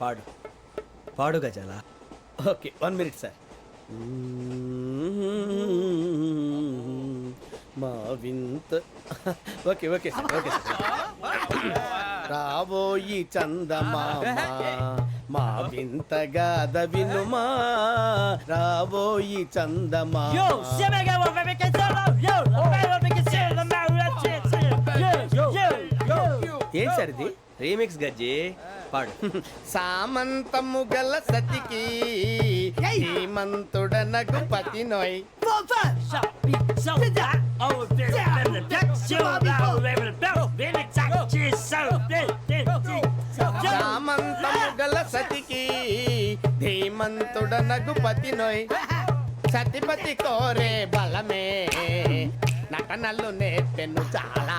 పాడు. పాడు గజాల. Okay one minute sir. మా వింత. Okay okay sir okay sir. రాబోయి చందమామ మా వింతగా వినుమా. రాబోయి yo. ఏంటి సార్ ఇది? రీమిక్స్ గజ్జి. పాడు సామంతము గల సతికి శ్రీమంతుడనగు పతి నోయ్ oh. సామంతము గల సతికి ధీమంతుడనగు పతి నోయ్ సతిపతి కోరే బలమే నటనలు నేర్పెను చాలా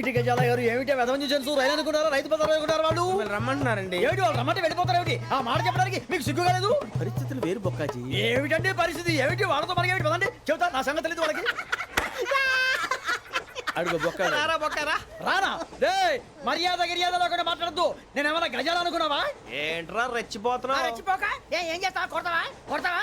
ఏమిటి గజాల గారు ఏమిటి? వెదవం చూసాను రైలు అనుకున్నారా? రైతు బజార్ అనుకున్నారు వాళ్ళు? మిమ్మల్ని రమ్మంటున్నారండి. ఏమిటి వాళ్ళు రమ్మంటే వెళ్ళిపోతారు ఏమిటి? ఆ మాట చెప్పడానికి మీకు సిగ్గు కాలేదు? పరిస్థితులు వేరు బొక్కాజీ. ఏమిటంటే పరిస్థితి? ఏమిటి? వాళ్ళతో మనకి ఏమిటి? పదండి. చెబుతా నా సంగతి తెలియదు వాళ్ళకి. అడుగు బొక్క రారా బొక్కరా? రానా? రే మర్యాద గిర్యాద లేకుండా మాట్లాడద్దు. నేను ఏమైనా గజాలు అనుకున్నావా? ఏంట్రా రెచ్చిపోతున్నావు? రెచ్చిపోక. ఏ చేస్తావా? కొడతావా? కొడతావా?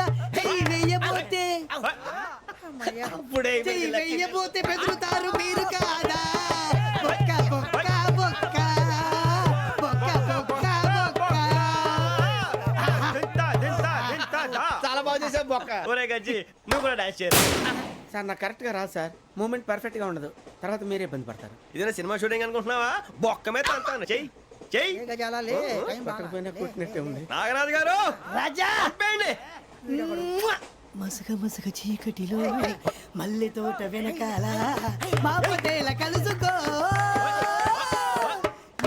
అప్పుడే వెయ్యబోతే బెదురుతారు మీరు కాదా? బొక్క బొక్క బొక్క. బొక్క బొక్క బొక్క. దింతా, దింతా, దింతా, దా. చాలా బాగా చేసావు బొక్క. ఒరే గజ్జి నువ్వు కూడా డాన్స్ చేయరు? సార్ నాకు కరెక్ట్గా రాదు సార్. మూమెంట్ పర్ఫెక్ట్గా ఉండదు. తర్వాత మీరే ఇబ్బంది పడతారు. ఇదేనా సినిమా షూటింగ్ అనుకుంటున్నావా? బొక్క మీద అంటాను. చెయ్యి చెయ్యి. నాగరాజు గారు! రాజా! మసగ మసగ చీకటిలో మల్లె తోట వెనకాల మా కలుసుకో.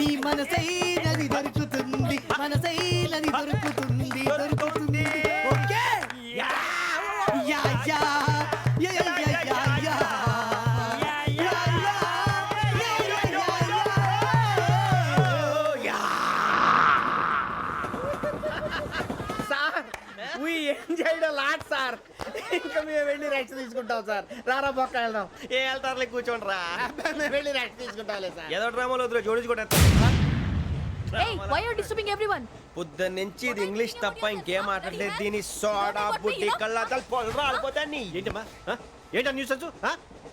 నీ మనసైనది దొరుకుతుంది మనసైనది దొరుకుతుంది. వెళ్ళి రెస్ట్ తీసుకుంటాం సార్. రారా బొక్క వెళ్దాం. ఏ వెళ్తారులే కూర్చోండి రా. వెళ్ళి రెస్ట్ తీసుకుంటాంలే సార్. ఏదో డ్రామాలో వద్దులే జోడించుకుంటా Hey, why are you disturbing everyone? పొద్దున్న నుంచి ఇది ఇంగ్లీష్ తప్ప ఇంకేం మాట్లాడలేదు. దీని సోడా బుడ్డి కళ్ళతలు పొలరా ఆడిపోతా నీ ఏంటమ్మా? ఏంటా న్యూస్ వచ్చు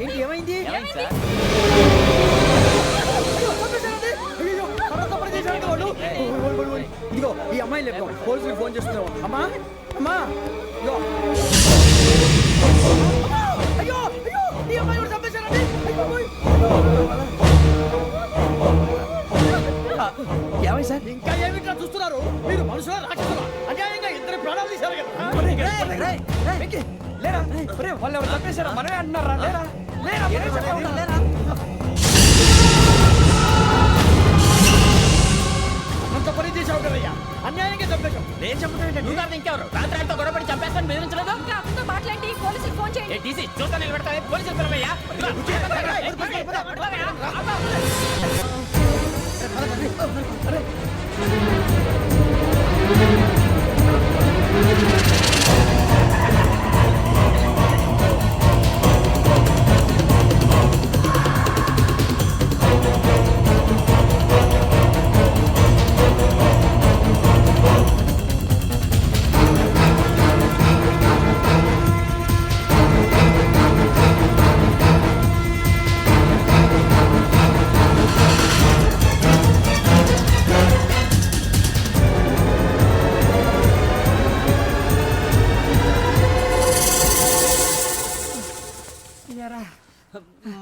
ఏంటి ఏమైంది? ఇదిగో ఈ అమ్మాయి లేదు పోలీసులకు ఫోన్ చేస్తున్నావు. అమ్మా అమ్మా ఇదిగో. అయ్యో అయ్యో ఈ అమ్మాయి కూడా చంపేశారండి. అయ్యో, ఓయ్. ఏమై సార్? ఇంకా ఏమిట్లా చూస్తున్నారు? మీరు మనుషుల రాక్షసులా? అన్యాయంగా ఇద్దరు ప్రాణాలు తీశారు కదా? లేరా? వాళ్ళు ఎవరు చంపేశారా మనమే అంటున్నారా? లేరా? అంత పని చేసావు కదయ్యా అన్యాయంగా చంపేశావు నేను చెప్పడం నువ్వు కాదు ఇంకెవరు? రాత్రి ఆయనతో గొడవపడి చంపేస్తాను బెదిరించలేదు? ఇంకా అతనితో మాట్లాడి పోలీసులకు ఫోన్ చేయండి. ఏ టీసీ చూస్తా నిలబెడతా పోలీసులు పిలవయ్యా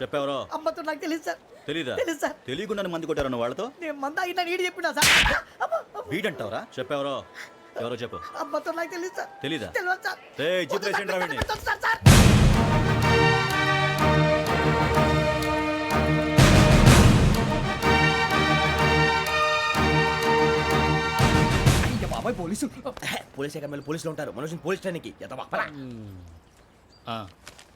చెప్పెవరో? అమ్మతో నాకు తెలియదు సార్. తెలీదా? తెలీదు సార్. తెలియకుండా మంది కొట్టారు నువ్వు వాళ్ళతో? నేను మంద అయినా నీడి చెప్పినా సార్? వీడంటావరా? చెప్పెవరో? ఎవరో చెప్పు. అమ్మతో నాకు తెలియదు సార్. తెలీదా? తెలియదు సార్. ఏయ్, జీప్ రేసేయండి రా వీడిని. వద్దు సార్, సార్. బాబాయ్ పోలీసు. పోలీస్ అకాడమీలో పోలీసులు ఉంటారు. మనుషులు పోలీస్ ట్రైనింగ్ ఎదవా ఆ,